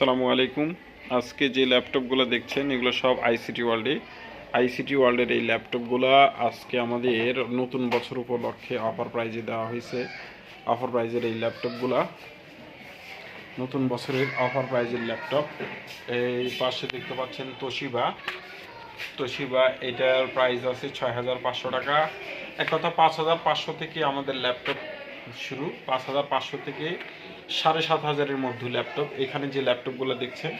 সালামু আলাইকুম। আজকে যে ল্যাপটপগুলো দেখছেন, এগুলো সব আইসিটি ওয়ার্ল্ডে আইসিটি ওয়ার্ল্ডের এই ল্যাপটপগুলো আজকে আমাদের নতুন বছর উপলক্ষে অফার প্রাইজে দেওয়া হয়েছে। অফার প্রাইজের এই ল্যাপটপগুলো, নতুন বছরের অফার প্রাইজের ল্যাপটপ। এই পাশে দেখতে পাচ্ছেন তোশিবা তোশিবা এটার প্রাইস আছে ছয় হাজার পাঁচশো টাকা। এক কথা পাঁচ হাজার পাঁচশো থেকে আমাদের ল্যাপটপ শুরু। পাঁচ হাজার পাঁচশো থেকে সাড়ে সাত হাজারের মধ্যে ল্যাপটপ এখানে যে ল্যাপটপগুলো দেখছেন,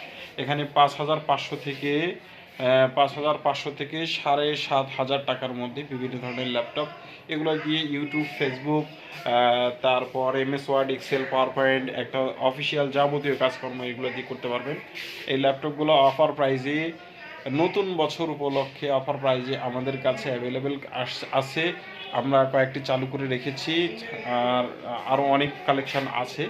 এখানে পাঁচ হাজার পাঁচশো থেকে পাঁচ হাজার পাঁচশো থেকে সাড়ে সাত হাজার টাকার মধ্যে বিভিন্ন ধরনের ল্যাপটপ এগুলো দিয়ে ইউটিউব ফেসবুক তারপর MS Word Excel power point একটা অফিসিয়াল যাবতীয় কাজকর্ম এগুলো দিয়ে করতে পারবেন। এই ল্যাপটপগুলো অফার প্রাইজে নতুন বছর উপলক্ষে অফার প্রাইজে আমাদের কাছে অ্যাভেলেবেল আছে। আমরা কয়েকটি চালু করে রেখেছি, আর আরও অনেক কালেকশান আছে।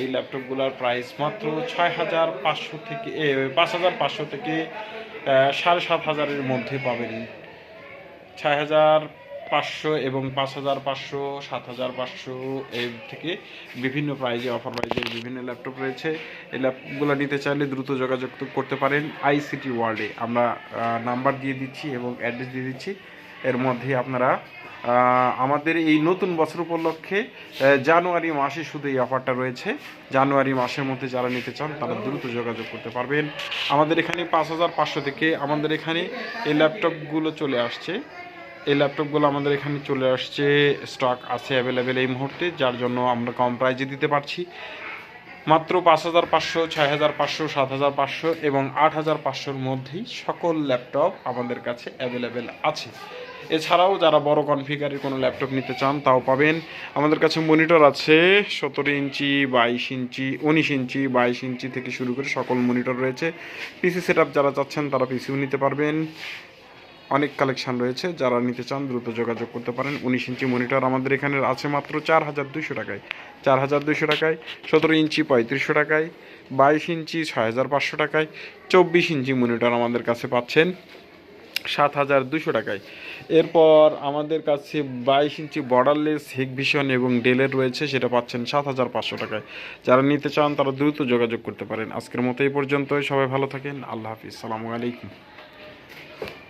এই ল্যাপটপগুলোর প্রাইস মাত্র ছয় হাজার পাঁচশো থেকে পাঁচ হাজার পাঁচশো থেকে সাড়ে সাত হাজারের মধ্যে পাবেন। ছয় হাজার পাঁচশো এবং পাঁচ হাজার পাঁচশো সাত হাজার পাঁচশো এর থেকে বিভিন্ন প্রাইজে অফার প্রাইজের বিভিন্ন ল্যাপটপ রয়েছে। এই ল্যাপটপগুলো নিতে চাইলে দ্রুত যোগাযোগ করতে পারেন আইসিটি ওয়ার্ল্ডে আমরা নাম্বার দিয়ে দিচ্ছি এবং অ্যাড্রেস দিয়ে দিচ্ছি। এর মধ্যে আপনারা আমাদের এই নতুন বছর উপলক্ষে জানুয়ারি মাসে শুধু এই অফারটা রয়েছে। জানুয়ারি মাসের মধ্যে যারা নিতে চান, তারা দ্রুত যোগাযোগ করতে পারবেন। আমাদের এখানে পাঁচ হাজার পাঁচশো থেকে আমাদের এখানে এই ল্যাপটপগুলো চলে আসছে। এই ল্যাপটপগুলো আমাদের এখানে চলে আসছে স্টক আছে অ্যাভেলেবেল এই মুহূর্তে, যার জন্য আমরা কম প্রাইজে দিতে পারছি। মাত্র পাঁচ হাজার পাঁচশো, ছয় হাজার পাঁচশো, সাত হাজার পাঁচশো এবং আট হাজার পাঁচশোর মধ্যেই সকল ল্যাপটপ আমাদের কাছে অ্যাভেলেবেল আছে। এছাড়াও যারা বড় কনফিগারের কোনো ল্যাপটপ নিতে চান, তাও পাবেন। আমাদের কাছে মনিটর আছে সতেরো ইঞ্চি, বাইশ ইঞ্চি, উনিশ ইঞ্চি, বাইশ ইঞ্চি থেকে শুরু করে সকল মনিটর রয়েছে। পিসি সেট যারা চাচ্ছেন, তারা পিসিও নিতে পারবেন। অনেক কালেকশান রয়েছে, যারা নিতে চান, দ্রুত যোগাযোগ করতে পারেন। উনিশ ইঞ্চি মনিটর আমাদের এখানে আছে মাত্র চার হাজার দুইশো টাকায়। চার হাজার দুইশো টাকায়, সতেরো ইঞ্চি পঁয়ত্রিশশো টাকায়, বাইশ ইঞ্চি ছয় হাজার পাঁচশো টাকায়, চব্বিশ ইঞ্চি মনিটর আমাদের কাছে পাচ্ছেন। সাত হাজার দুশো টাকায়। এরপর আমাদের কাছে বাইশ ইঞ্চি বর্ডারলেস হেকভিশন এবং ডেলের রয়েছে, সেটা পাচ্ছেন সাত হাজার পাঁচশো টাকায়। যারা নিতে চান, তারা দ্রুত যোগাযোগ করতে পারেন। আজকের মতো এই পর্যন্তই। সবাই ভালো থাকেন। আল্লাহ হাফিজ। সালামু আলাইকুম।